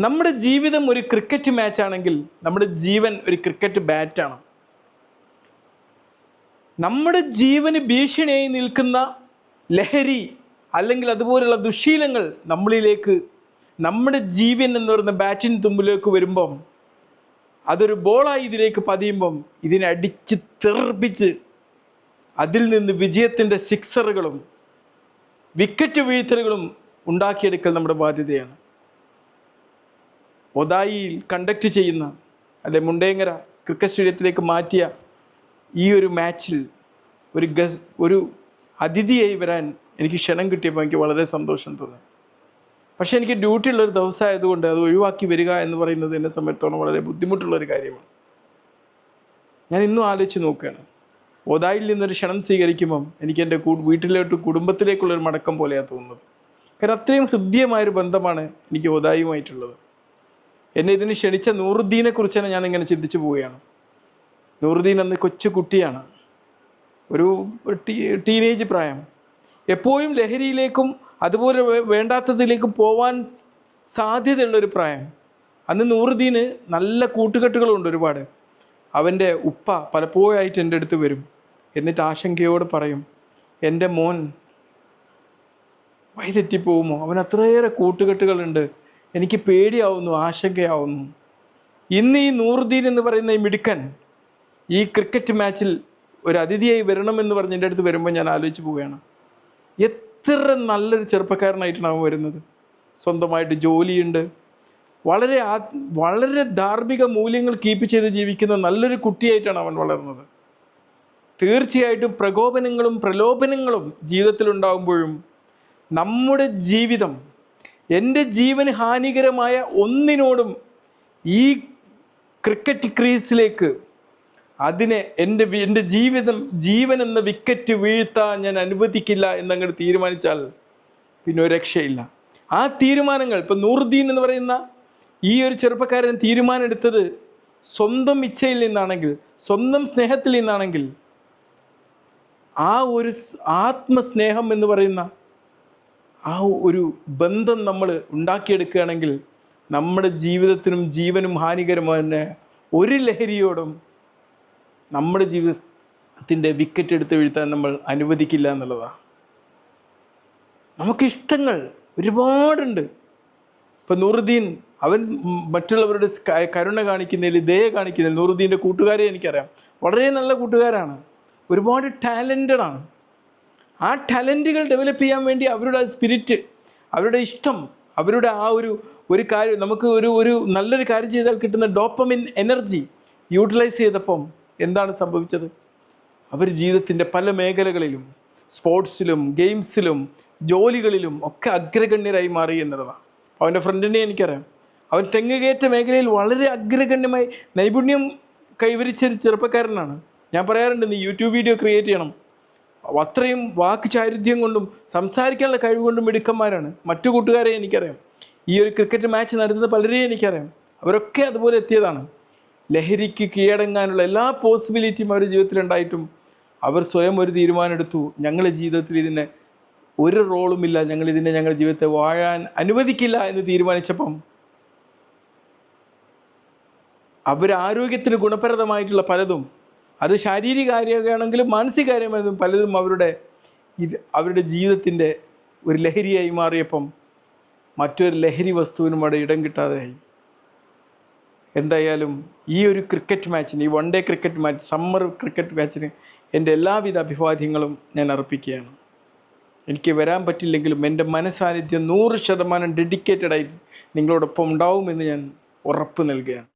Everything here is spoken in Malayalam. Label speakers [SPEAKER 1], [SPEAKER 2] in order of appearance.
[SPEAKER 1] നമ്മുടെ ജീവിതം ഒരു ക്രിക്കറ്റ് മാച്ചാണെങ്കിൽ നമ്മുടെ ജീവൻ ഒരു ക്രിക്കറ്റ് ബാറ്റാണ് നമ്മുടെ ജീവന് ഭീഷണിയായി നിൽക്കുന്ന ലഹരി അല്ലെങ്കിൽ അതുപോലുള്ള ദുശീലങ്ങൾ നമ്മളിലേക്ക് നമ്മുടെ ജീവൻ എന്ന് പറയുന്ന ബാറ്റിന് തുമ്പിലേക്ക് വരുമ്പം അതൊരു ബോളായി ഇതിലേക്ക് പതിയുമ്പം ഇതിനെ അടിച്ച് തെറിപ്പിച്ച് അതിൽ നിന്ന് വിജയത്തിന്റെ സിക്സറുകളും വിക്കറ്റ് വീഴ്ത്തലുകളും ഉണ്ടാക്കിയെടുക്കൽ നമ്മുടെ ബാധ്യതയാണ്. ഒതായിയിൽ കണ്ടക്ട് ചെയ്യുന്ന അല്ലെ മുണ്ടേങ്ങര ക്രിക്കറ്റ് സ്റ്റേഡിയത്തിലേക്ക് മാറ്റിയ ഈ ഒരു മാച്ചിൽ ഒരു ഗസ് ഒരു അതിഥിയായി വരാൻ എനിക്ക് ക്ഷണം കിട്ടിയപ്പോൾ എനിക്ക് വളരെ സന്തോഷം തോന്നി. പക്ഷേ എനിക്ക് ഡ്യൂട്ടി ഉള്ളൊരു ദിവസമായതുകൊണ്ട് അത് ഒഴിവാക്കി വരിക എന്ന് പറയുന്നത് എന്നെ സംബന്ധിച്ചോളം വളരെ ബുദ്ധിമുട്ടുള്ളൊരു കാര്യമാണ്. ഞാൻ ഇന്നും ആലോചിച്ച് നോക്കുകയാണ്. ഒതായിൽ നിന്നൊരു ക്ഷണം സ്വീകരിക്കുമ്പം എനിക്ക് എന്റെ കൂ വീട്ടിലോട്ട് കുടുംബത്തിലേക്കുള്ളൊരു മടക്കം പോലെയാണ് തോന്നുന്നത്. കാരണം അത്രയും ഹൃദ്യമായൊരു ബന്ധമാണ് എനിക്ക് ഒതായുമായിട്ടുള്ളത്. എന്നെ ഇതിന് ക്ഷണിച്ച നൂറുദ്ദീനെ കുറിച്ച് തന്നെ ഞാൻ ഇങ്ങനെ ചിന്തിച്ചു പോവുകയാണ്. നൂറുദ്ദീൻ അന്ന് കൊച്ചു കുട്ടിയാണ്. ഒരു ടീനേജ് പ്രായം. എപ്പോഴും ലഹരിയിലേക്കും അതുപോലെ വേണ്ടാത്തതിലേക്കും പോവാൻ സാധ്യതയുള്ളൊരു പ്രായം. അന്ന് നൂറുദ്ദീന് നല്ല കൂട്ടുകെട്ടുകളുണ്ട് ഒരുപാട്. അവന്റെ ഉപ്പ പലപ്പോഴായിട്ട് എന്റെ അടുത്ത് വരും. എന്നിട്ട് ആശങ്കയോട് പറയും എന്റെ മോൻ വഴിതെറ്റിപ്പോകുമോ അവൻ അത്രയേറെ കൂട്ടുകെട്ടുകളുണ്ട്. എനിക്ക് പേടിയാവുന്നു ആശങ്കയാവുന്നു. ഇന്ന് ഈ നൂറുദ്ദീൻ എന്ന് പറയുന്ന ഈ മിടുക്കൻ ഈ ക്രിക്കറ്റ് മാച്ചിൽ ഒരു അതിഥിയായി വരണമെന്ന് പറഞ്ഞ് എന്റെ അടുത്ത് വരുമ്പോൾ ഞാൻ ആലോചിച്ച് പോവുകയാണ്. എത്ര നല്ലൊരു ചെറുപ്പക്കാരനായിട്ടാണ് അവൻ വരുന്നത്. സ്വന്തമായിട്ട് ജോലിയുണ്ട്. വളരെ ആ വളരെ ധാർമ്മിക മൂല്യങ്ങൾ കീപ്പ് ചെയ്ത് ജീവിക്കുന്ന നല്ലൊരു കുട്ടിയായിട്ടാണ് അവൻ വളർന്നത്. തീർച്ചയായിട്ടും പ്രകോപനങ്ങളും പ്രലോഭനങ്ങളും ജീവിതത്തിൽ ഉണ്ടാകുമ്പോഴും നമ്മുടെ ജീവിതം എന്റെ ജീവന് ഹാനികരമായ ഒന്നിനോടും ഈ ക്രിക്കറ്റ് ക്രീസിലേക്ക് അതിനെ എന്റെ എന്റെ ജീവിതം ജീവൻ എന്ന വിക്കറ്റ് വീഴ്ത്താൻ ഞാൻ അനുവദിക്കില്ല എന്നങ്ങോട്ട് തീരുമാനിച്ചാൽ പിന്നെ ഒരു രക്ഷയില്ല. ആ തീരുമാനങ്ങൾ ഇപ്പം നൂറുദ്ദീൻ എന്ന് പറയുന്ന ഈ ഒരു ചെറുപ്പക്കാരൻ തീരുമാനമെടുത്തത് സ്വന്തം ഇച്ഛയിൽ നിന്നാണെങ്കിൽ സ്വന്തം സ്നേഹത്തിൽ നിന്നാണെങ്കിൽ ആ ഒരു ആത്മസ്നേഹം എന്ന് പറയുന്ന ആ ഒരു ബന്ധം നമ്മൾ ഉണ്ടാക്കിയെടുക്കുകയാണെങ്കിൽ നമ്മുടെ ജീവിതത്തിനും ജീവനും ഹാനികരമായ ഒരു ലഹരിയോടും നമ്മുടെ ജീവിതത്തിന്റെ വിക്കറ്റ് എടുത്ത് വീഴ്ത്താൻ നമ്മൾ അനുവദിക്കില്ല എന്നുള്ളതാണ് നമുക്കിഷ്ടങ്ങൾ ഒരുപാടുണ്ട്. ഇപ്പം നൂറുദ്ദീൻ അവൻ മറ്റുള്ളവരുടെ കരുണ കാണിക്കുന്നതിൽ ദയ കാണിക്കുന്നതിൽ നൂറുദ്ദീന്റെ കൂട്ടുകാരെ എനിക്കറിയാം. വളരെ നല്ല കൂട്ടുകാരാണ്. ഒരുപാട് ടാലന്റഡ് ആണ് ആ ടാലന്റുകൾ ഡെവലപ്പ് ചെയ്യാൻ വേണ്ടി അവരുടെ സ്പിരിറ്റ് അവരുടെ ഇഷ്ടം അവരുടെ ആ ഒരു ഒരു കാര്യം നമുക്ക് ഒരു ഒരു നല്ലൊരു കാര്യം ചെയ്താൽ കിട്ടുന്ന ഡോപ്പമിൻ എനർജി യൂട്ടിലൈസ് ചെയ്തപ്പം എന്താണ് സംഭവിച്ചത്? അവർ ജീവിതത്തിന്റെ പല മേഖലകളിലും സ്പോർട്സിലും ഗെയിംസിലും ജോലികളിലും ഒക്കെ അഗ്രഗണ്യരായി മാറി എന്നുള്ളതാണ്. അവന്റെ ഫ്രണ്ടിനെ എനിക്കറിയാം. അവൻ തെങ്ങുകയറ്റ മേഖലയിൽ വളരെ അഗ്രഗണ്യമായി നൈപുണ്യം കൈവരിച്ച ഒരു ചെറുപ്പക്കാരനാണ്. ഞാൻ പറയാറുണ്ട് നീ യൂട്യൂബ് വീഡിയോ ക്രിയേറ്റ് ചെയ്യണം. അത്രയും വാക്ക് ചാരിത്യം കൊണ്ടും സംസാരിക്കാനുള്ള കഴിവ് കൊണ്ടും മിടുക്കന്മാരാണ്. മറ്റു കൂട്ടുകാരെ എനിക്കറിയാം. ഈ ഒരു ക്രിക്കറ്റ് മാച്ച് നടത്തുന്ന പലരെയും എനിക്കറിയാം. അവരൊക്കെ അതുപോലെ എത്തിയതാണ്. ലഹരിക്ക് കീഴടങ്ങാനുള്ള എല്ലാ പോസിബിലിറ്റിയും അവരുടെ ജീവിതത്തിലുണ്ടായിട്ടും അവർ സ്വയം ഒരു തീരുമാനമെടുത്തു. ഞങ്ങളുടെ ജീവിതത്തിൽ ഇതിന് ഒരു റോളുമില്ല ഞങ്ങൾ ഇതിനെ ഞങ്ങളുടെ ജീവിതത്തെ വാഴാൻ അനുവദിക്കില്ല എന്ന് തീരുമാനിച്ചപ്പം അവരാരോഗ്യത്തിന് ഗുണപ്രദമായിട്ടുള്ള പലതും അത് ശാരീരിക കാര്യമാണെങ്കിലും മാനസിക കാര്യമായതും പലതും അവരുടെ ഇത് അവരുടെ ജീവിതത്തിന്റെ ഒരു ലഹരിയായി മാറിയപ്പം മറ്റൊരു ലഹരി വസ്തുവിനും അവിടെ ഇടം കിട്ടാതെയായി. എന്തായാലും ഈ ഒരു ക്രിക്കറ്റ് മാച്ചിന് ഈ one day cricket match summer cricket മാച്ചിന് എന്റെ എല്ലാവിധ അഭിവാദ്യങ്ങളും ഞാൻ അർപ്പിക്കുകയാണ്. എനിക്ക് വരാൻ പറ്റില്ലെങ്കിലും എന്റെ മനസാന്നിധ്യം നൂറ് ശതമാനം ഡെഡിക്കേറ്റഡ് ആയിട്ട് നിങ്ങളോടൊപ്പം ഉണ്ടാവുമെന്ന് ഞാൻ ഉറപ്പ് നൽകുകയാണ്.